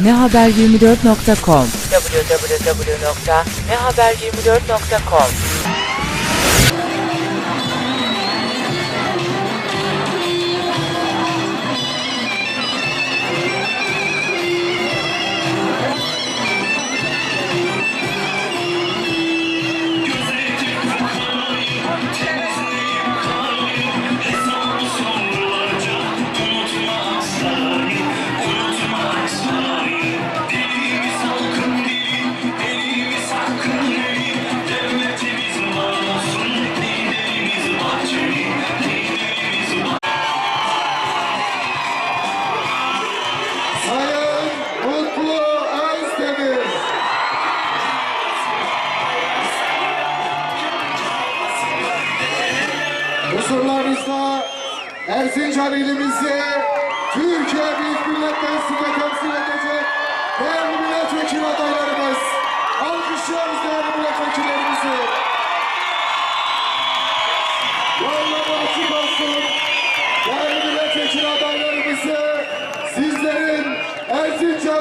nehaber24.com www.nehaber24.com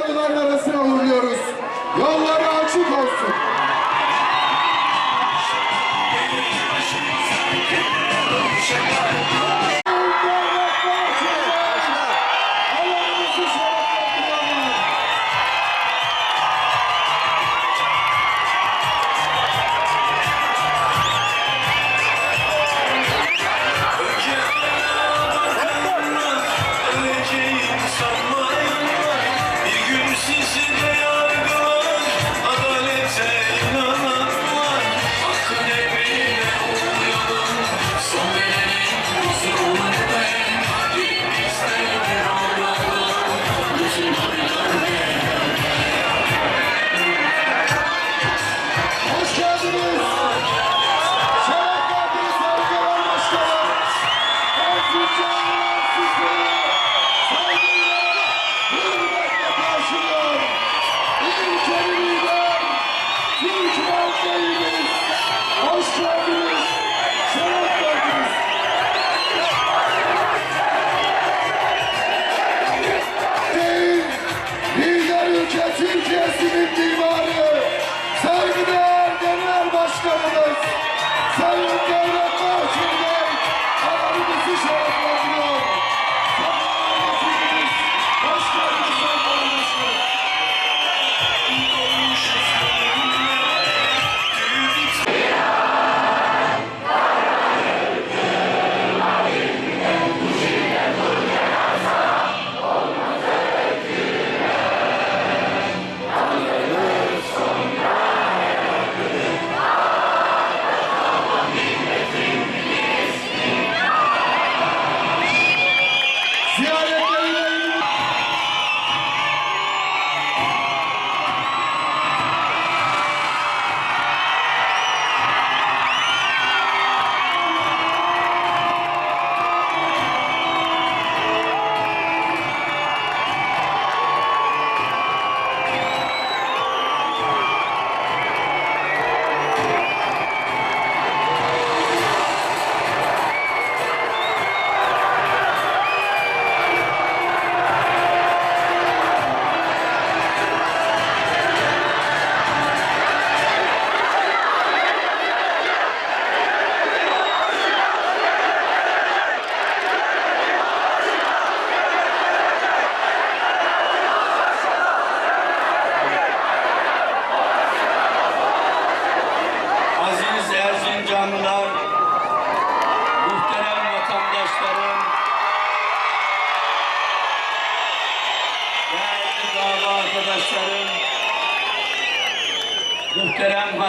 saygıların arasına uğurluyoruz. Yolları açık olsun.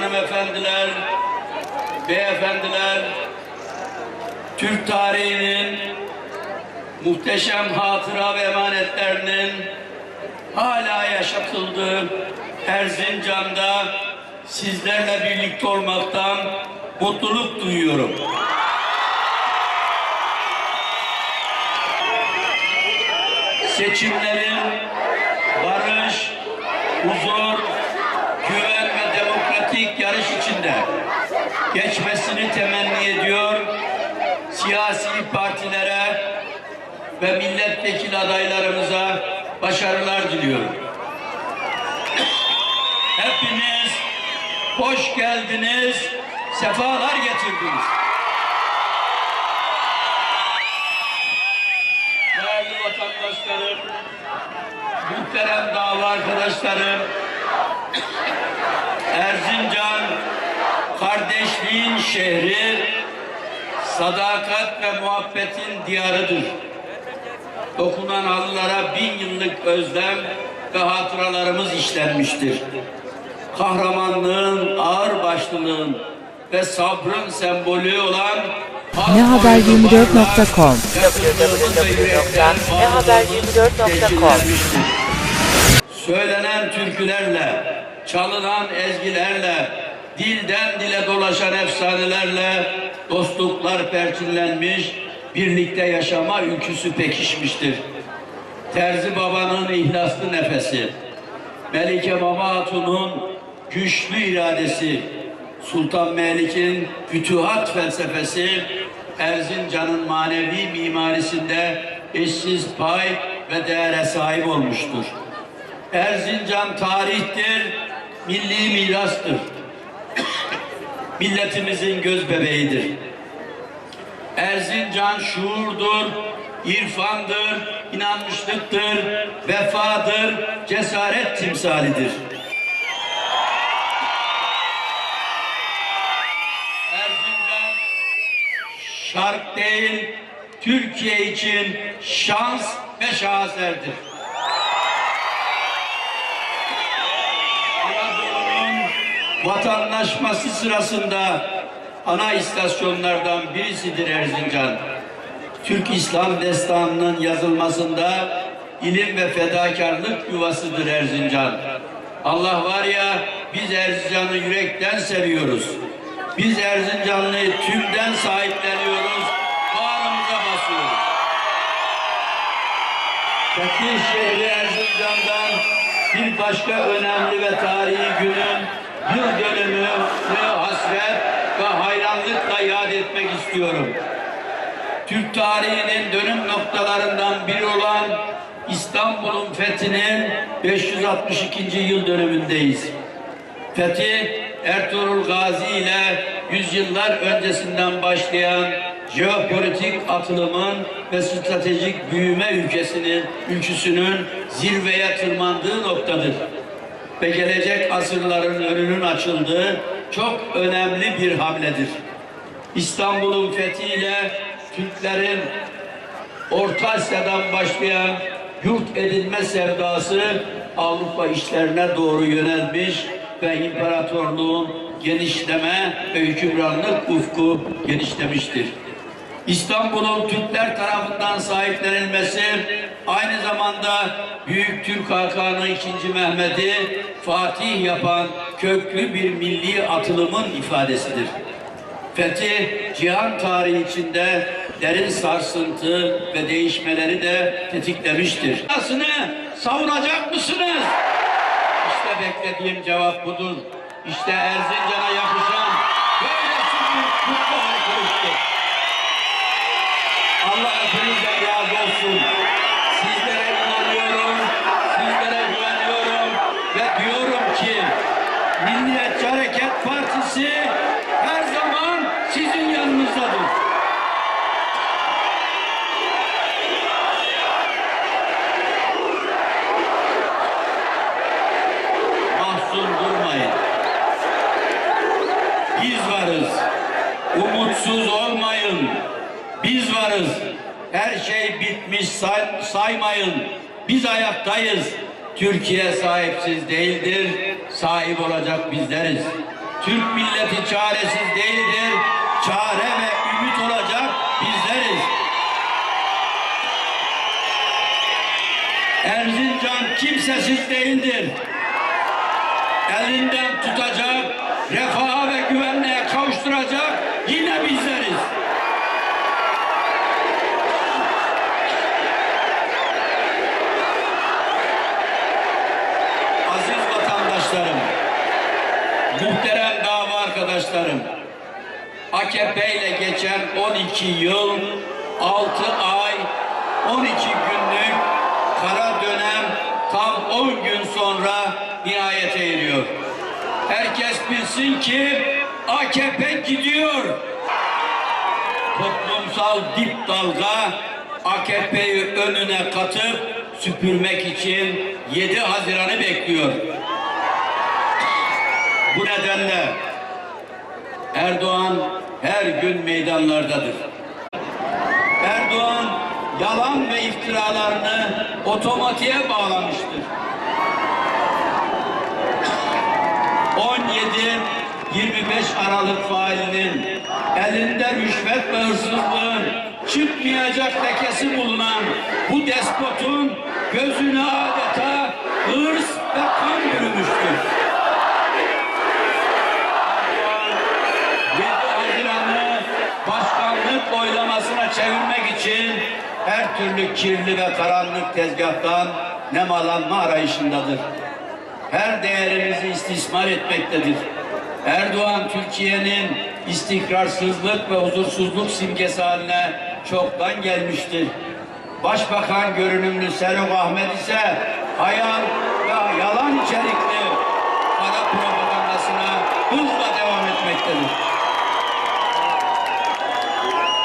hanımefendiler, beyefendiler, Türk tarihinin muhteşem hatıra ve emanetlerinin hala yaşatıldığı Erzincan'da sizlerle birlikte olmaktan mutluluk duyuyorum. Seçimlerin barış, huzur, sene geçmesini temenni ediyor. Siyasi partilere ve milletvekili adaylarımıza başarılar diliyorum. Hepiniz hoş geldiniz, sefalar getirdiniz. Değerli vatandaşlarım, muhterem dava arkadaşlarım, şehri, sadakat ve muhabbetin diyarıdır. Dokunan halılara bin yıllık özlem ve hatıralarımız işlenmiştir. Kahramanlığın, ağırbaşlılığın ve sabrın sembolü olan www.nehaber24.com nehaber24.com Söylenen türkülerle, çalınan ezgilerle, dilden dile dolaşan efsanelerle dostluklar perçinlenmiş, birlikte yaşama ülküsü pekişmiştir. Terzi Baba'nın ihlaslı nefesi, Melike Baba Hatun'un güçlü iradesi, Sultan Melik'in fütühat felsefesi, Erzincan'ın manevi mimarisinde eşsiz pay ve değere sahip olmuştur. Erzincan tarihtir, milli mirastır. Milletimizin göz bebeğidir. Erzincan şuurdur, irfandır, inanmışlıktır, vefadır, cesaret timsalidir. Erzincan şark değil, Türkiye için şans ve şaheserdir. Vatandaşması sırasında ana istasyonlardan birisidir Erzincan. Türk İslam destanının yazılmasında ilim ve fedakarlık yuvasıdır Erzincan. Allah var ya biz Erzincan'ı yürekten seviyoruz. Biz Erzincanlı'yı tümden sahipleniyoruz. Bağrımıza basıyoruz. Fetih şehri Erzincan'dan bir başka önemli ve tarihi günün yıl dönümünü hasret ve hayranlıkla yad etmek istiyorum. Türk tarihinin dönüm noktalarından biri olan İstanbul'un fethinin 562. yıl dönümündeyiz. Fetih Ertuğrul Gazi ile yüzyıllar öncesinden başlayan jeopolitik atılımın ve stratejik büyüme ülkesinin ülküsünün zirveye tırmandığı noktadır. Ve gelecek asırların önünün açıldığı çok önemli bir hamledir. İstanbul'un fethiyle Türklerin Orta Asya'dan başlayan yurt edinme sevdası Avrupa işlerine doğru yönelmiş ve imparatorluğun genişleme ve hükümranlık ufku genişlemiştir. İstanbul'un Türkler tarafından sahiplenilmesi aynı zamanda Büyük Türk Hakanı II. Mehmet'i Fatih yapan köklü bir milli atılımın ifadesidir. Fetih, cihan tarihi içinde derin sarsıntı ve değişmeleri de tetiklemiştir. Aslını savunacak mısınız? İşte beklediğim cevap budur. İşte Erzincan'a yakışan Allah hepinizden razı olsun. Saymayın. Biz ayaktayız. Türkiye sahipsiz değildir. Sahip olacak bizleriz. Türk milleti çaresiz değildir. Çare ve ümit olacak bizleriz. Erzincan kimsesiz değildir. Elinden tutacak, refaha ve güvenliğe kavuşturacak yine bizleriz. Aziz vatandaşlarım, muhterem dava arkadaşlarım, AKP ile geçen 12 yıl, 6 ay, 12 günlük kara dönem tam 10 gün sonra nihayete eriyor. Herkes bilsin ki AKP gidiyor. Toplumsal dip dalga AKP'yi önüne katıp süpürmek için 7 Haziran'ı bekliyor. Bu nedenle Erdoğan her gün meydanlardadır. Erdoğan yalan ve iftiralarını otomatiğe bağlamıştır. 17-25 Aralık failinin elinde rüşvet ve hırsızlığın çıkmayacak lekesi bulunan bu despotun gözüne adeta hırs ve kan bürümüştür. Türlü kirli ve karanlık tezgahtan nemalanma arayışındadır. Her değerimizi istismar etmektedir. Erdoğan Türkiye'nin istikrarsızlık ve huzursuzluk simgesi haline çoktan gelmiştir. Başbakan görünümlü Serok Ahmet ise hayal ve yalan içerikli para propagandasına hızla devam etmektedir.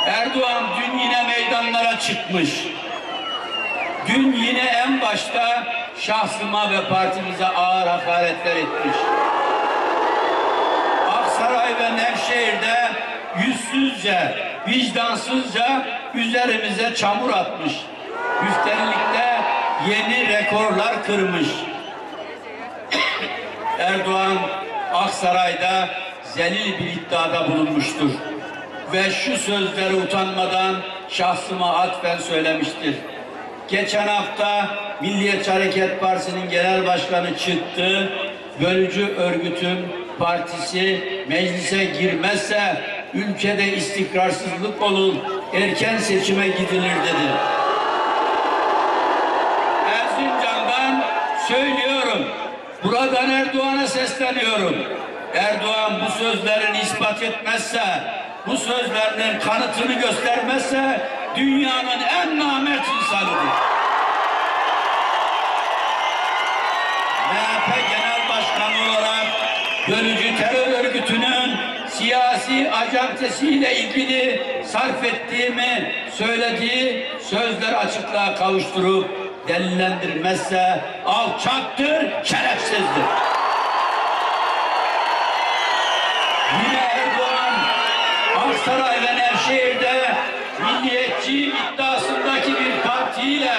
Erdoğan dün yine meydanlara çıkmış. Dün yine en başta şahsıma ve partimize ağır hakaretler etmiş. Aksaray ve Nevşehir'de yüzsüzce, vicdansızca üzerimize çamur atmış. Üstelik de yeni rekorlar kırmış. Erdoğan Aksaray'da zelil bir iddiada bulunmuştur. Ve şu sözleri utanmadan şahsıma atfen söylemiştir. Geçen hafta Milliyetçi Hareket Partisi'nin genel başkanı çıktı. Bölücü örgütün partisi meclise girmezse ülkede istikrarsızlık olur, erken seçime gidilir dedi. Erzincan'dan söylüyorum. Buradan Erdoğan'a sesleniyorum. Erdoğan bu sözlerini ispat etmezse, bu sözlerinin kanıtını göstermezse dünyanın en namert insanıdır. MHP Genel Başkanı olarak bölücü terör örgütünün siyasi acentesiyle ilgili sarf ettiğimi söylediği sözler açıklığa kavuşturup delillendirmezse alçaktır, şerefsizdir. Nevşehir'de milliyetçi iddiasındaki bir partiyle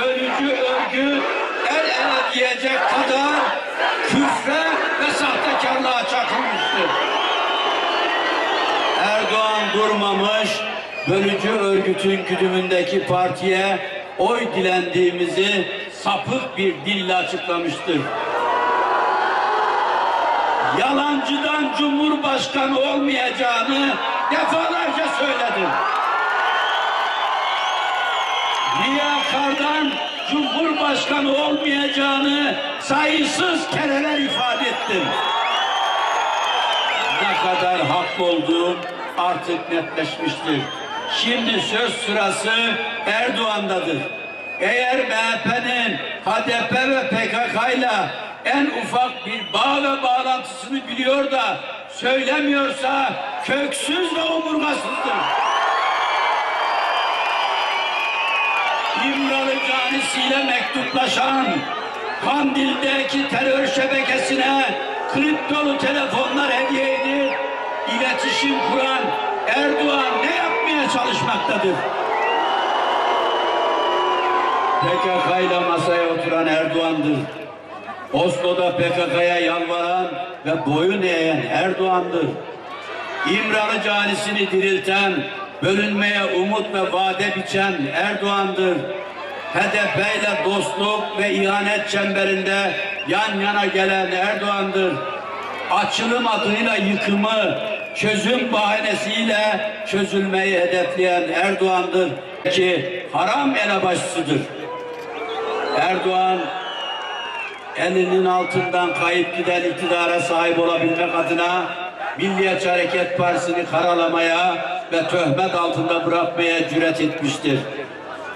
bölücü örgüt el ele diyecek kadar küfre ve sahtekarlığa çakılmıştır. Erdoğan durmamış, bölücü örgütün güdümündeki partiye oy dilendiğimizi sapık bir dille açıklamıştır. Yalancıdan cumhurbaşkanı olmayacağını defalarca söyledim. Riyakardan cumhurbaşkanı olmayacağını sayısız kereler ifade ettim. Ne kadar haklı olduğum artık netleşmiştir. Şimdi söz sırası Erdoğan'dadır. Eğer MHP'nin HDP ve PKK ile en ufak bir bağ ve bağlantısını biliyor da söylemiyorsa köksüz ve omurgasızdır. İmralı canisiyle mektuplaşan Kandil'deki terör şebekesine kriptolu telefonlar hediye edip iletişim kuran Erdoğan ne yapmaya çalışmaktadır? PKK ile masaya oturan Erdoğan'dır. Oslo'da PKK'ya yalvaran ve boyun eğen Erdoğan'dır. İmralı canisini dirilten, bölünmeye umut ve vade biçen Erdoğan'dır. HDP ile dostluk ve ihanet çemberinde yan yana gelen Erdoğan'dır. Açılım adıyla yıkımı, çözüm bahanesiyle çözülmeyi hedefleyen Erdoğan'dır ki haram elebaşısıdır. Erdoğan elinin altından kayıp giden iktidara sahip olabilmek adına Milliyetçi Hareket Partisi'ni karalamaya ve töhmet altında bırakmaya cüret etmiştir.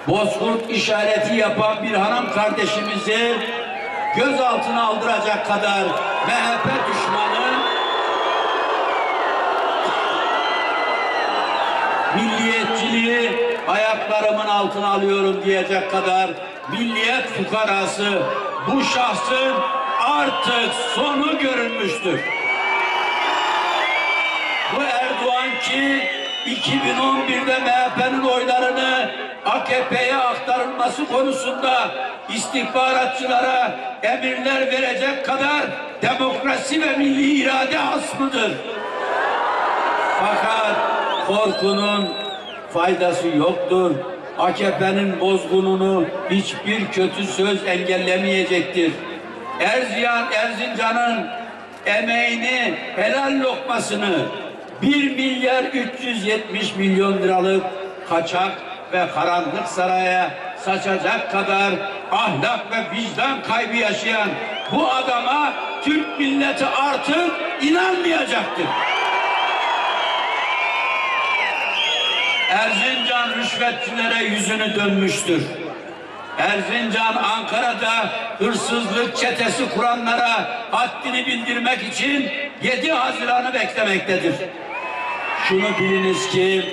Bozkurt işareti yapan bir hanım kardeşimizi gözaltına aldıracak kadar MHP düşmanı milliyetçiliği ayaklarımın altına alıyorum diyecek kadar milliyet fukarası bu şahsın artık sonu görünmüştür. Bu Erdoğan ki 2011'de MHP'nin oylarını AKP'ye aktarılması konusunda istihbaratçılara emirler verecek kadar demokrasi ve milli irade hasmıdır. Fakat korkunun faydası yoktur. AKP'nin bozgununu hiçbir kötü söz engellemeyecektir. Erziyan, Erzincan'ın emeğini, helal lokmasını 1 milyar 370 milyon liralık kaçak ve karanlık saraya saçacak kadar ahlak ve vicdan kaybı yaşayan bu adama Türk milleti artık inanmayacaktır. Erzincan rüşvetçilere yüzünü dönmüştür. Erzincan Ankara'da hırsızlık çetesi kuranlara haddini bildirmek için 7 Haziran'ı beklemektedir. Şunu biliniz ki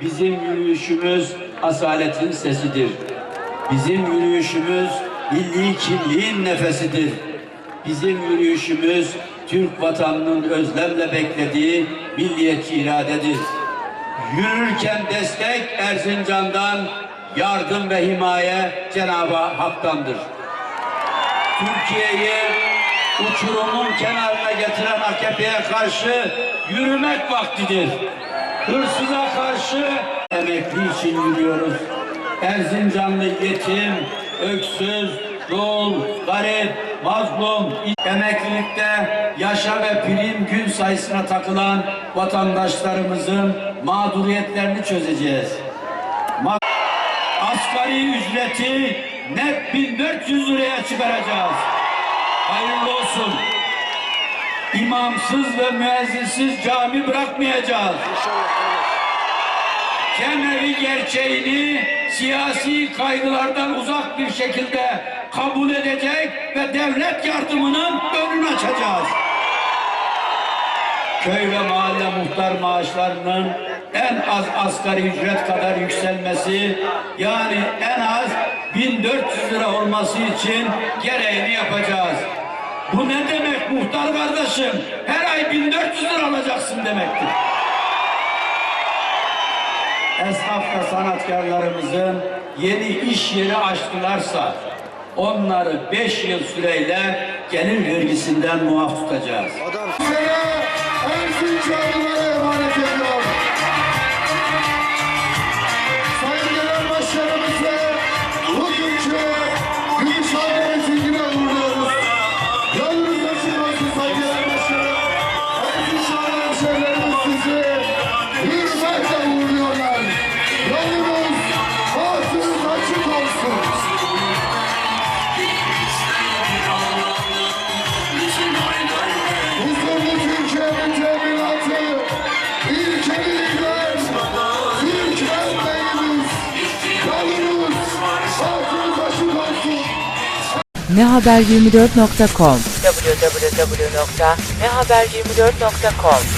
bizim yürüyüşümüz asaletin sesidir. Bizim yürüyüşümüz milli kimliğin nefesidir. Bizim yürüyüşümüz Türk vatanının özlemle beklediği milliyetçi iradedir. Yürürken destek Erzincan'dan, yardım ve himaye Cenab-ı Hak'tandır. Türkiye'yi uçurumun kenarına getiren AKP'ye karşı yürümek vaktidir. Hırsıza karşı emekli için yürüyoruz. Erzincanlı yetim, öksüz, dul, garip, mazlum, emeklilikte yaşa ve prim gün sayısına takılan vatandaşlarımızın mağduriyetlerini çözeceğiz. Asgari ücreti net 1400 liraya çıkaracağız. Hayırlı olsun. İmamsız ve müezzinsiz cami bırakmayacağız. Cemevi gerçeğini siyasi kaygılardan uzak bir şekilde kabul edecek ve devlet yardımının önünü açacağız. Köy ve mahalle muhtar maaşlarının en az asgari ücret kadar yükselmesi yani en az 1400 lira olması için gereğini yapacağız. Bu ne demek muhtar kardeşim? Her ay 1400 lira alacaksın demektir. Esnaf ve sanatkarlarımızın yeni iş yeri açtılarsa onları 5 yıl süreyle gelir vergisinden muaf tutacağız. Size Say nehaber24.com www.nehaber24.com